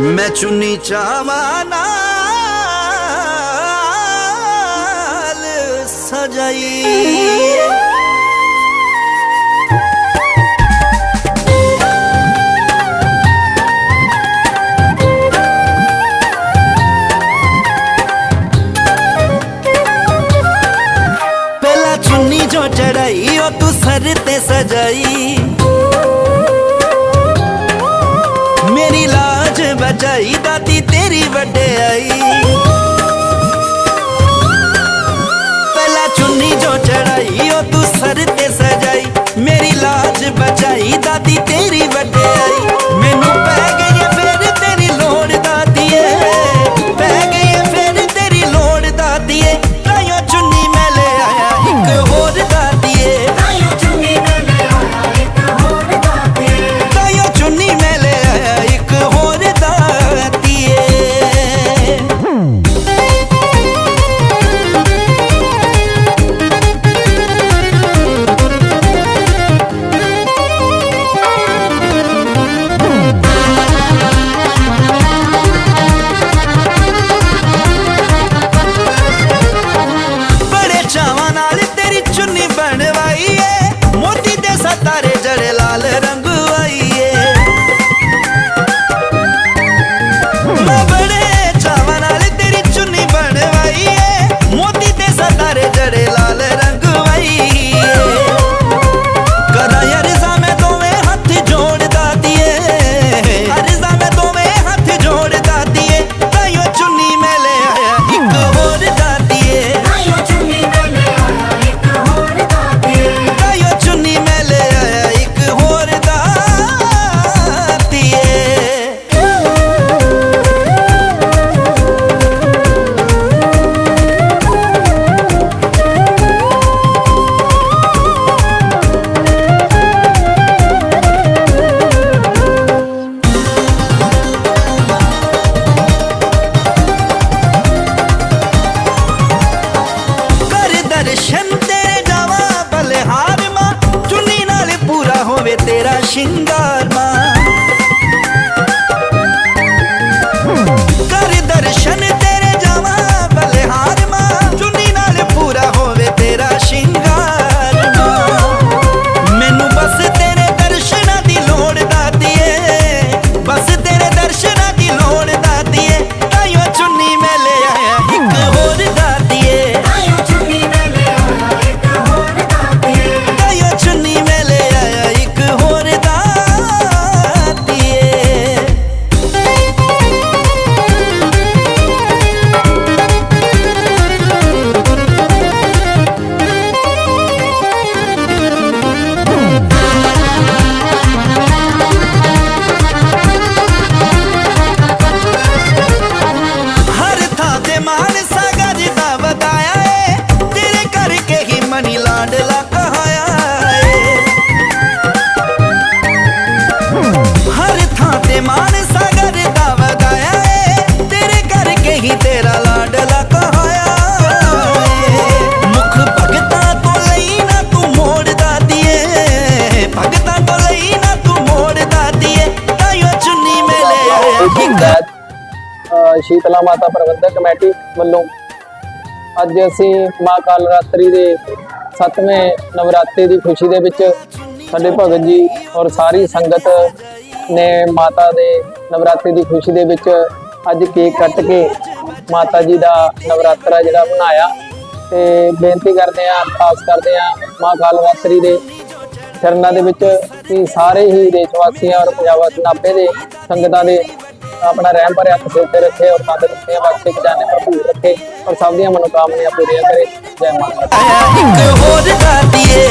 ਮੈਂ ਚੁੰਨੀ ਚਾਵਾਂ ਨਾਲ ਸਜਾਈ। ਪਹਿਲਾ ਚੁੰਨੀ ਜੋ ਚੜਾਈ ਉਹ ਤੂੰ ਸਰ ਤੇ ਸਜਾਈ। ਤੇਰਾ ਸ਼ਿੰਗਾਰ ਮਾਂ। ਸ਼ੀਤਲਾ ਮਾਤਾ ਪ੍ਰਬੰਧਕ ਕਮੇਟੀ ਵੱਲੋਂ ਅੱਜ ਅਸੀਂ ਮਾਂ ਕਾਲ ਰਾਤਰੀ ਦੇ 7ਵੇਂ ਨਵਰਾਤੇ ਦੀ ਖੁਸ਼ੀ ਦੇ ਵਿੱਚ ਸਾਡੇ ਭਗਤ ਜੀ ਔਰ ਸਾਰੀ ਸੰਗਤ ਨੇ ਮਾਤਾ ਦੇ ਨਵਰਾਤੇ ਦੀ ਖੁਸ਼ੀ ਦੇ ਵਿੱਚ ਅੱਜ ਕੇਕ ਕੱਟ ਕੇ ਮਾਤਾ ਜੀ ਦਾ ਨਵਰਾਤਰਾ ਜਿਹੜਾ ਬਣਾਇਆ ਤੇ ਬੇਨਤੀ ਕਰਦੇ ਆ ਖਾਸ ਕਰਦੇ ਆ ਮਾਂ ਕਾਲ ਰਾਤਰੀ ਦੇ ਚਰਨਾਂ ਦੇ ਵਿੱਚ ਕਿ ਸਾਰੇ ਹੀ ਦੇਸ਼ ਵਾਸੀਆਂ ਔਰ ਪੰਜਾਬ ਨਾਪੇ ਦੇ ਸੰਗਤਾਂ ਦੇ ਆਪਣਾ ਰਹਿਮ ਭਰਿਆ ਤੁਸੀਂ ਤੇ ਰੱਖੇ ਔਰ ਸਾਡੇ ਦੁਨੀਆਂ ਵਾਸਤੇ ਖਜ਼ਾਨੇ ਭਰਪੂਰ ਰੱਖੇ ਔਰ ਸਭ ਦੀਆਂ ਮਨੋਕਾਮਨਾਵਾਂ ਪੂਰੀਆਂ ਕਰੇ। ਜੈ ਮਾਤਾ ਇੱਕ ਹੋਰ ਦਾਤੀਏ